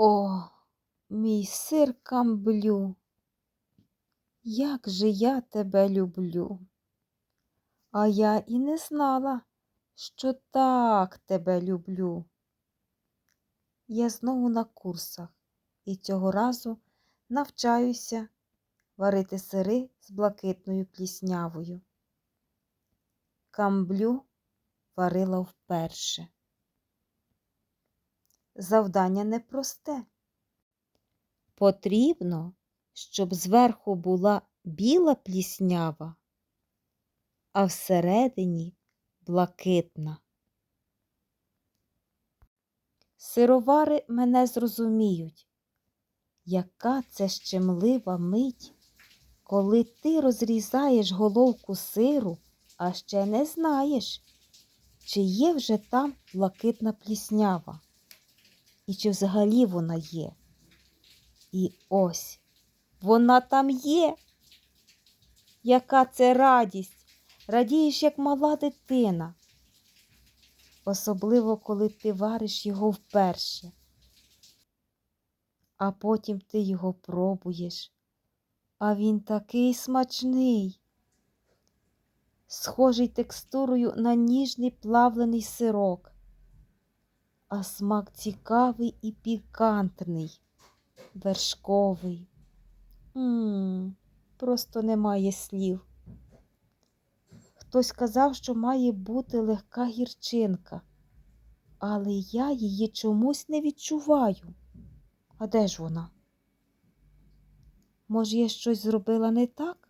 О, мій сир камблю, як же я тебе люблю. А я і не знала, що так тебе люблю. Я знову на курсах і цього разу навчаюся варити сири з блакитною пліснявою. Камблю варила вперше. Завдання непросте. Потрібно, щоб зверху була біла пліснява, а всередині блакитна. Сировари мене зрозуміють, яка це щемлива мить, коли ти розрізаєш головку сиру, а ще не знаєш, чи є вже там блакитна пліснява, і чи взагалі вона є. І ось вона там є. Яка це радість! Радієш, як мала дитина. Особливо, коли ти вариш його вперше, а потім ти його пробуєш, а він такий смачний, схожий текстурою на ніжний плавлений сирок, а смак цікавий і пікантний вершковий. Мм, просто немає слів. Хтось казав, що має бути легка гірчинка, але я її чомусь не відчуваю. А де ж вона? Може, я щось зробила не так?